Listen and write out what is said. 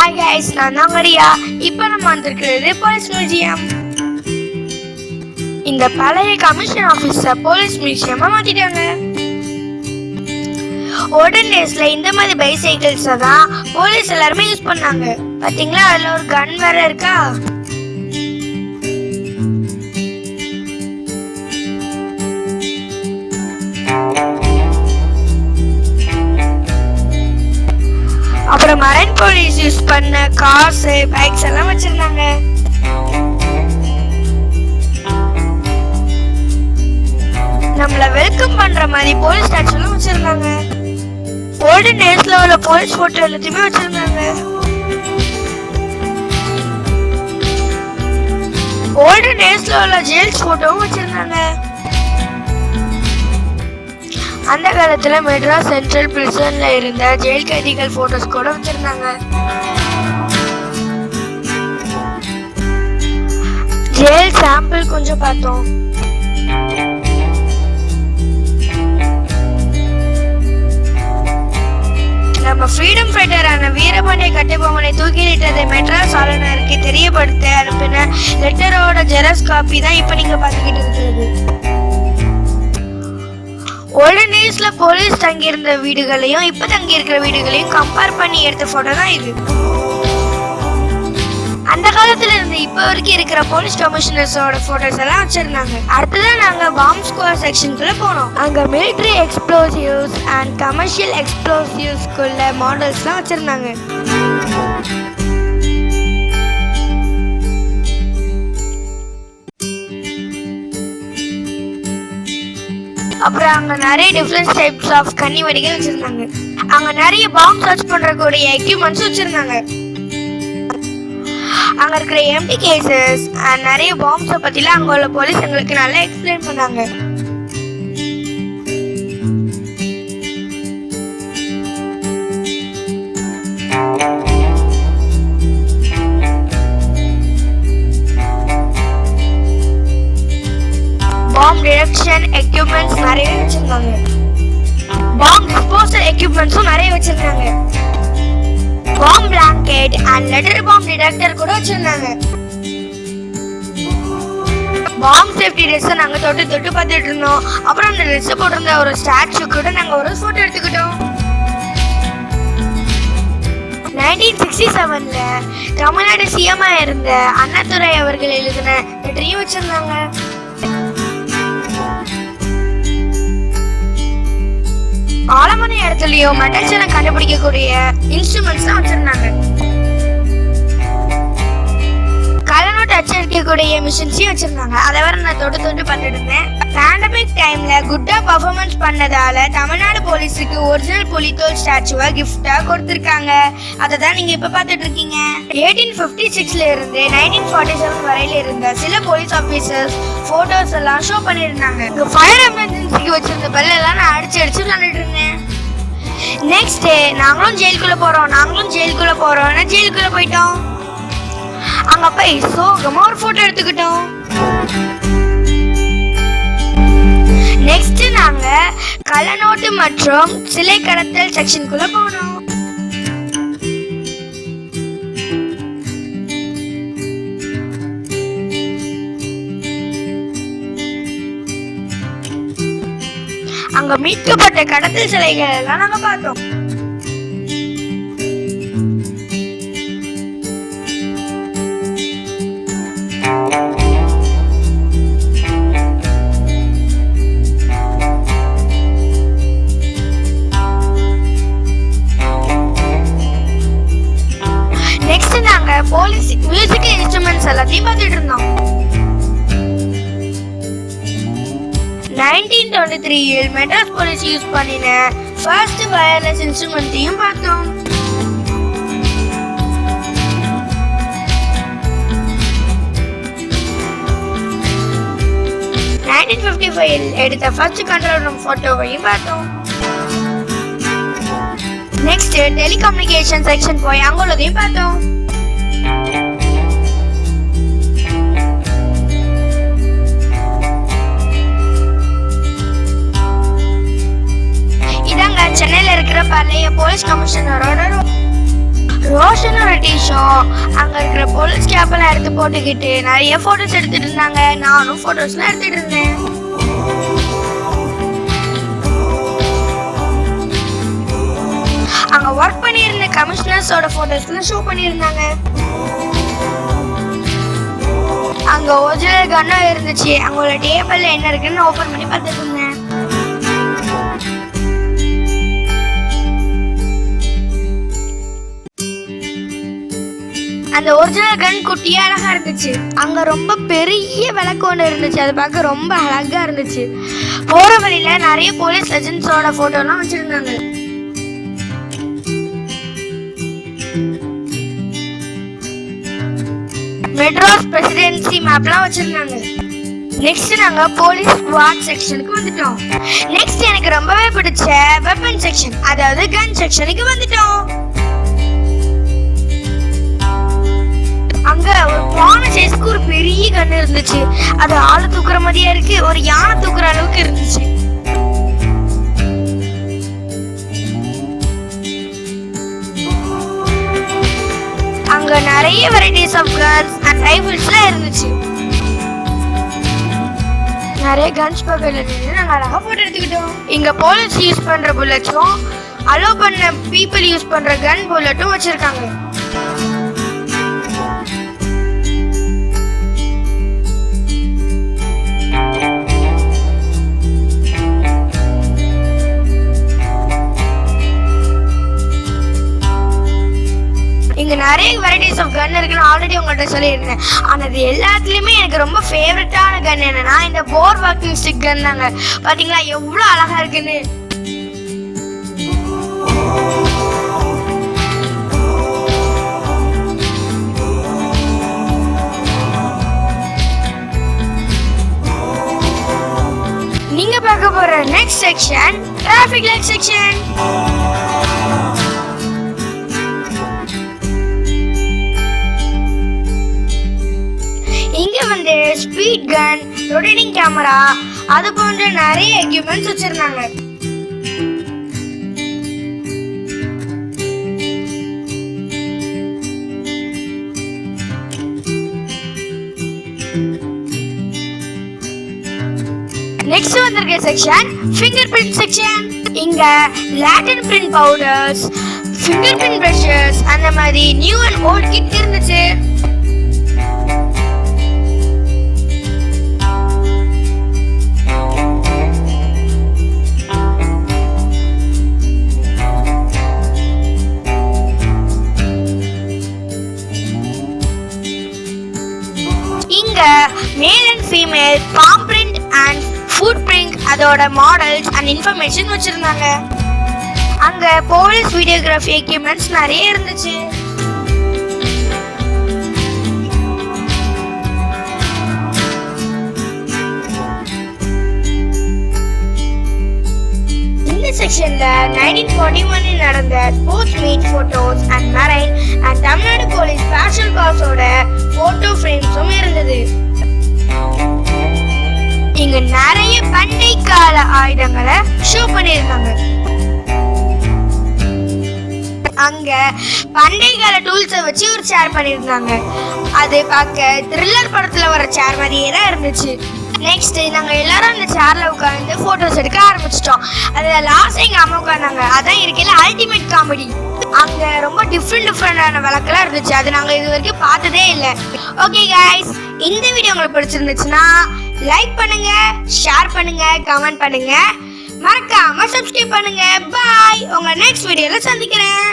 Hi guys நான் தான் மரியா. இப்போ நம்ம வந்திருக்கிறது போலீஸ் மியூசியம் இந்த பழைய கமிஷன் ஆஃபீஸை போலீஸ் மியூசியமா மாத்திட்டாங்க. ஓல்டன் டேஸ்ல இந்த மாதிரி பைசைக்கிள்ஸை தான் போலீஸ் எல்லாருமே யூஸ் பண்ணாங்க. பாத்தீங்களா? அதில் ஒரு கன் வேற இருக்கா? அப்புறம் மரைன் போலீஸ் யூஸ் பண்ண கார்ஸ் பைக்ஸ் எல்லாம் வச்சிருந்தாங்க. நம்மள வெல்கம் பண்ற மாதிரி போலீஸ் ஸ்டாச்சுலாம் வச்சிருந்தாங்க. ஓல்டன் டேஸ்ல உள்ள போலீஸ் போட்டோ எல்லாத்தையுமே வச்சிருந்தாங்க. ஓல்டன் டேஸ்ல உள்ள ஜெயில்ஸ் போட்டோவும் வச்சிருந்தாங்க. அந்த காலத்துல மெட்ராஸ் சென்ட்ரல் பிரிசன்ல இருந்த ஜெயில் கைதிகள் போட்டோஸ் கூட வச்சிருந்தாங்க. ஜெயில் சாம்பிள் கொஞ்சம் பார்த்தோம். நம்ம ஃப்ரீடம் ஃபைட்டரான வீரபாண்டிய கட்டபொம்மனை தூக்கிலிட்டதை மெட்ராஸ் ஆளுநருக்கு தெரியப்படுத்த அனுப்பின லெட்டரோட ஜெராக்ஸ் காப்பி தான் இப்போ நீங்கள் பார்த்துக்கிட்டு இருக்கிறது. ஓல்டன் போலீஸ் தங்கியிருந்த வீடுகளையும் இப்ப தங்கி இருக்கிற வீடுகளையும் கம்பேர் பண்ணி எடுத்த போட்டோ தான் இது. அந்த காலத்துல இருந்து இப்ப வரைக்கும் இருக்கிற போலீஸ் கமிஷனர்ஸோட போட்டோஸ் எல்லாம் வச்சிருந்தாங்க. அடுத்ததான் நாங்க பாம் ஸ்குவார் செக்ஷனுக்குள்ள போனோம். அங்க மிலிட்ரி எக்ஸ்ப்ளோசிவ்ஸ் அண்ட் கமர்ஷியல் எக்ஸ்ப்ளோசிவ்ஸ்க்குள்ள மாடல்ஸ்லாம் வச்சிருந்தாங்க. அப்புறம் அங்க நிறைய டிஃப்ரெண்ட் டைப்ஸ் ஆஃப் கன்னி வெடிகள் வச்சிருந்தாங்க. அங்க நிறைய பாம் சர்ச் பண்றக்கூடிய எக்யூப்மெண்ட்ஸ் வச்சிருந்தாங்க. அங்க இருக்கிற எம்டி கேசஸ் நிறைய பாம்ஸை பத்திலாம் அங்க உள்ள போலீஸ் எங்களுக்கு நல்லா எக்ஸ்பிளைன் பண்ணாங்க. பாம் டிடக்ஷன் எக்யூப்மெண்ட்ஸ் நிறைய வச்சிருந்தாங்க பாம் டிஸ்போசல் எக்யூப்மெண்ட்ஸும் நிறைய வச்சிருந்தாங்க bomb blanket and letter bomb detector கூட வச்சிருந்தாங்க. பாம் சேஃப்டி ட்ரெஸ்ஸை நாங்கள் தொட்டு தொட்டு பார்த்துட்டு இருந்தோம். அப்புறம் அந்த ட்ரெஸ்ஸை போட்டிருந்த ஒரு ஸ்டாச்சு கூட நாங்கள் ஒரு ஃபோட்டோ எடுத்துக்கிட்டோம். நைன்டீன் சிக்ஸ்டி செவனில் தமிழ்நாடு சிஎம்ஆ இருந்த அண்ணாதுரை அவர்கள் எழுதின லெட்டரையும் வச்சுருந்தாங்க. இடத்துலயும் மெட்டல்ஸை கண்டுபிடிக்கக்கூடிய இன்ஸ்ட்ருமெண்ட்ஸ் தான் வச்சிருந்தாங்க. கலநோட்டு அச்சடிக்கக்கூடிய மிஷின்ஸையும் வச்சிருந்தாங்க. அதை வர நான் தொட்டு தொட்டு பார்த்துட்டு இருந்தேன் பேண்டமிக் டைம்ல குட்டா பர்ஃபார்மன்ஸ் பண்ணதால தமிழ்நாடு போலீஸுக்கு ஒரிஜினல் புலித்தோல் ஸ்டாச்சுவை கிஃப்டா கொடுத்துருக்காங்க. அதை தான் நீங்க இப்ப பார்த்துட்டு இருக்கீங்க. எயிட்டீன் ஃபிஃப்டி சிக்ஸ்ல இருந்து நைன்டீன் ஃபார்ட்டி செவன் வரையில இருந்த சில போலீஸ் ஆபீசர்ஸ் போட்டோஸ் எல்லாம் ஷோ பண்ணியிருந்தாங்க. ஃபயர் எமர்ஜென்சிக்கு வச்சிருந்த பெல் எல்லாம் நான் அடிச்சு அடிச்சு விளையாண்டுட்டு இருந்தேன். நெக்ஸ்ட் டே நாங்களும் ஜெயிலுக்குள்ள போறோம். நாங்களும் ஜெயிலுக்குள்ள போறோம்னு ஜெயிலுக்குள்ள போயிட்டோம்? அங்க போய் சோகமா ஒரு போட்டோ எடுத்துக்கிட்டோம். நெக்ஸ்ட் நாங்க கள்ளநோட்டு மற்றும் சிலை கடத்தல் செக்ஷனுக்குள்ள போனோம். அங்க மீட்கப்பட்ட கடத்தல் சிலைகள் எல்லாம் நாங்க பார்த்தோம். நெக்ஸ்ட் நாங்க போலீஸ் மியூசிக்கல் இன்ஸ்ட்ருமெண்ட்ஸ் எல்லாத்தையும் பார்த்துட்டு இருந்தோம். நைன்டீன் டுவெண்ட்டி த்ரீயில் மெட்ராஸ் போலீஸ் யூஸ் பண்ணின ஃபர்ஸ்ட் வயர்லெஸ் இன்ஸ்ட்ருமெண்ட்டையும் பார்த்தோம். நைன்டீன் ஃபிஃப்டி ஃபைவ் எடுத்த ஃபர்ஸ்ட் கண்ட்ரோல் ரூம் ஃபோட்டோவையும் பார்த்தோம். நெக்ஸ்ட் டெலிகம்யூனிகேஷன் செக்ஷன் போய் அங்குள்ளதையும் பார்த்தோம். இருக்கிற பழைய போலீஸ் கமிஷனரோட ரோஷனோட டீஷோ அங்க இருக்கிற போலீஸ் கேப் எல்லாம் எடுத்து போட்டுக்கிட்டு நிறைய போட்டோஸ் எடுத்துட்டு இருந்தாங்க. நானும் போட்டோஸ்லாம் எடுத்துட்டு இருந்தேன். அங்க ஒர்க் பண்ணியிருந்த கமிஷனர்ஸோட போட்டோஸ்லாம் ஷோ பண்ணியிருந்தாங்க. அங்க ஒரிஜினல் கன்னும் இருந்துச்சு. அங்களோட டேபிள்ல என்ன இருக்குன்னு ஓபன் பண்ணி பார்த்துட்டு இருந்தேன். அந்த ஒரிஜினல் கன் குட்டியே அழகா இருந்துச்சு. அங்க ரொம்ப பெரிய விளக்கு ஒன்று இருந்துச்சு. அதை பார்க்க ரொம்ப அழகா இருந்துச்சு. போற வழியில நிறைய போலீஸ் லெஜன்ஸோட போட்டோலாம் வச்சிருந்தாங்க. மெட்ராஸ் பிரசிடென்சி மேப்லாம் வச்சிருந்தாங்க. நெக்ஸ்ட் நாங்க போலீஸ் வார்ட் செக்ஷனுக்கு வந்துட்டோம். நெக்ஸ்ட் எனக்கு ரொம்பவே பிடிச்ச வெப்பன் செக்ஷன் அதாவது கன் செக்ஷனுக்கு வந்துட்டோம். அங்க ஒரு பானை சைஸ்க்கு ஒரு பெரிய கன் இருந்துச்சு. அது ஆளு தூக்குற மாதிரியா இருக்கு ஒரு யானை தூக்குற அளவுக்கு இருந்துச்சு. அங்க நிறைய வெரைட்டிஸ் ஆஃப் கன்ஸ் அண்ட் ரைபிள்ஸ்லாம் இருந்துச்சு. நிறைய கன்ஸ் பக்கத்துல நின்று நாங்க அழகா போட்டோ எடுத்துக்கிட்டோம். இங்க போலீஸ் யூஸ் பண்ற புல்லட்ஸும் அலோ பண்ண பீப்புள் யூஸ் பண்ற கன் புல்லட்டும் வச்சிருக்காங்க. நிறைய வெரைட்டிஸ் ஆஃப் கன் இருக்குன்னு ஆல்ரெடி உங்கள்கிட்ட சொல்லியிருந்தேன். ஆனால் அது எல்லாத்துலேயுமே எனக்கு ரொம்ப ஃபேவரட்டான கன் என்னன்னா இந்த போர் வாக்கிங் ஸ்டிக் கன் தாங்க. பார்த்தீங்களா எவ்வளோ அழகாக இருக்குன்னு. நீங்க பார்க்க போற next section traffic light section speed gun rotating camera அது போன்ற நிறைய எக்யூப்மெண்ட்ஸ் வச்சிருந்தாங்க. நெக்ஸ்ட் வந்திருக்க செக்ஷன் ஃபிங்கர் பிரிண்ட் செக்ஷன் இங்க latent print powders fingerprint brushes அந்த மாதிரி நியூ அண்ட் ஓல்ட் கிட் இருந்துச்சு. அதோட மாடல்ஸ் அண்ட் இன்ஃபர்மேஷன் வச்சிருந்தாங்க. அங்க போலீஸ் வீடியோகிராஃபி எக்யூப்மெண்ட்ஸ் நிறைய இருந்துச்சு. இந்த செக்ஷன்ல நைன்டீன் ஃபார்ட்டி ஒன்னில் நடந்த sports meet photos and marine and Tamil Nadu police special பாஸோட photo ஃப்ரேம்ஸும் இருந்தது. இங்க நிறைய பண்டை கால ஆயுதங்களை ஷோ பண்ணியிருந்தாங்க அங்க பண்டை கால டூல்ஸை வச்சு ஒரு சேர் பண்ணியிருந்தாங்க. அது பார்க்க த்ரில்லர் படத்துல வர சேர் மாதிரியே தான் இருந்துச்சு. நெக்ஸ்ட் நாங்க எல்லாரும் அந்த சேர்ல உட்காந்து போட்டோஸ் எடுக்க ஆரம்பிச்சிட்டோம். அதுல லாஸ்ட் எங்க அம்மா உட்கார்ந்தாங்க. அதான் இருக்கையில் அல்டிமேட் காமெடி அங்க ரொம்ப டிஃப்ரெண்ட் டிஃப்ரெண்டான விளக்கெல்லாம் இருந்துச்சு. அது நாங்க இது வரைக்கும் பார்த்ததே இல்லை. ஓகே கைஸ் இந்த வீடியோ உங்களுக்கு பிடிச்சிருந்துச்சுன்னா லைக் பண்ணுங்க ஷேர் பண்ணுங்க கமெண்ட் பண்ணுங்க. மறக்காம சப்ஸ்கிரைப் பண்ணுங்க. பாய் உங்க நெக்ஸ்ட் வீடியோல சந்திக்கிறேன்.